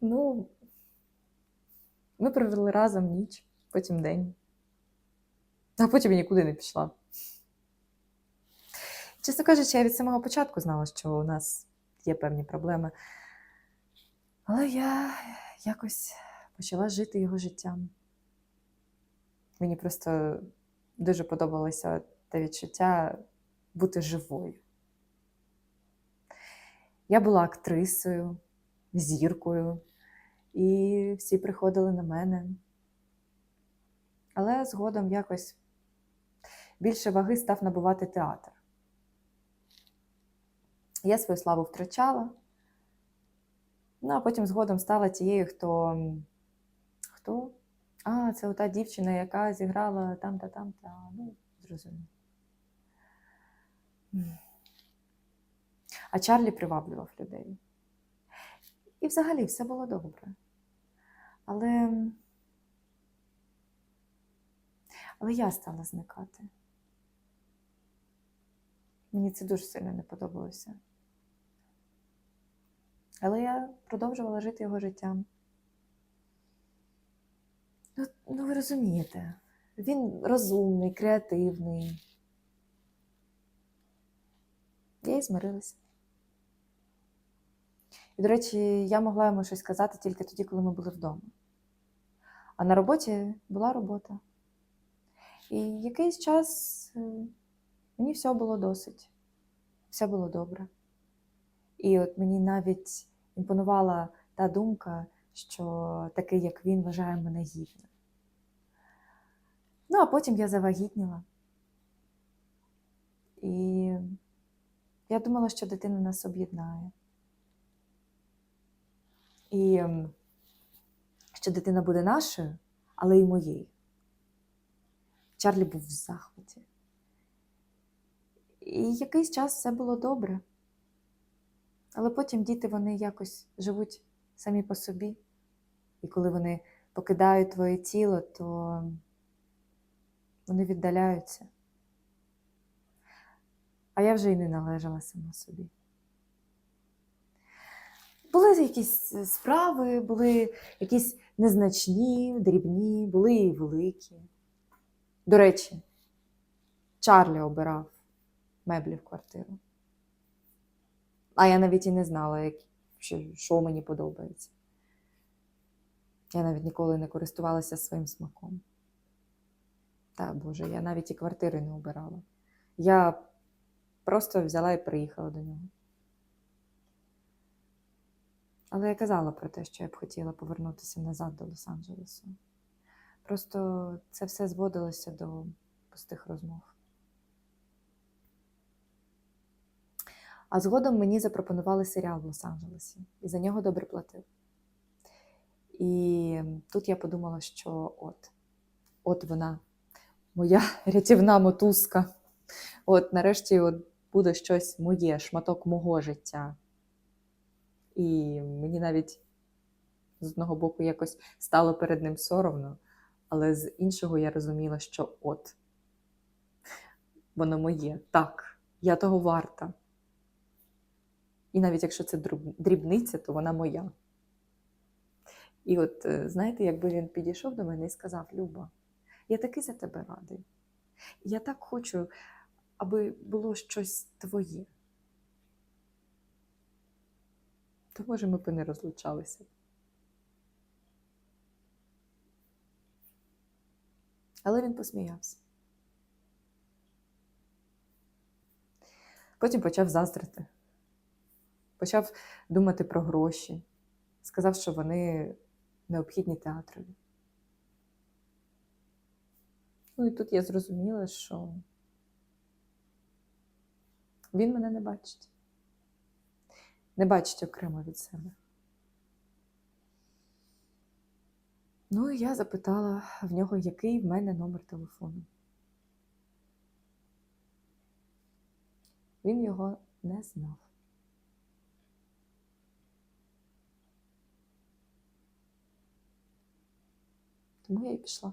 Ну, ми провели разом ніч, потім день. А потім я нікуди не пішла. Чесно кажучи, я від самого початку знала, що у нас є певні проблеми. Але я якось почала жити його життям. Мені просто дуже подобалося те відчуття бути живою. Я була актрисою, зіркою, і всі приходили на мене. Але згодом якось більше ваги став набувати театр. Я свою славу втрачала, ну а потім згодом стала тією, хто. Хто? А, це ота дівчина, яка зіграла там-та, там-та. Ну, зрозуміло. А Чарлі приваблював людей. І взагалі все було добре. Але. Але я стала зникати. Мені це дуже сильно не подобалося. Але я продовжувала жити його життям. Ну, ну ви розумієте, він розумний, креативний. Я і змирилася. І, до речі, я могла йому щось сказати тільки тоді, коли ми були вдома. А на роботі була робота. І якийсь час е, мені все було досить, все було добре. І от мені навіть імпонувала та думка, що такий, як він, вважає мене гідним. Ну, а потім я завагітніла. І я думала, що дитина нас об'єднає. І що дитина буде нашою, але й моєю. Чарлі був в захваті. І якийсь час все було добре. Але потім діти вони якось живуть самі по собі. І коли вони покидають твоє тіло, то вони віддаляються. А я вже й не належала сама собі. Були якісь справи, були якісь незначні, дрібні, були і великі. До речі, Чарлі обирав меблі в квартиру. А я навіть і не знала, як, що мені подобається. Я навіть ніколи не користувалася своїм смаком. Та Боже, я навіть і квартири не обирала. Я просто взяла і приїхала до нього. Але я казала про те, що я б хотіла повернутися назад до Лос-Анджелесу. Просто це все зводилося до пустих розмов. А згодом мені запропонували серіал в Лос-Анджелесі, і за нього добре платив. І тут я подумала, що от, от вона, моя рятівна мотузка. От нарешті от буде щось моє, шматок мого життя. І мені навіть з одного боку якось стало перед ним соромно, але з іншого я розуміла, що от воно моє. Так, я того варта. І навіть якщо це дрібниця, то вона моя. І от, е, знаєте, якби він підійшов до мене і сказав: Люба, я таки за тебе радий. Я так хочу, аби було щось твоє. То, може, ми б і не розлучалися. Але він посміявся. Потім почав заздрити почав думати про гроші, сказав, що вони необхідні театрові. Ну і тут я зрозуміла, що він мене не бачить, не бачить окремо від себе. Ну і я запитала в нього, який в мене номер телефону. Він його не знав. Тому я і пішла.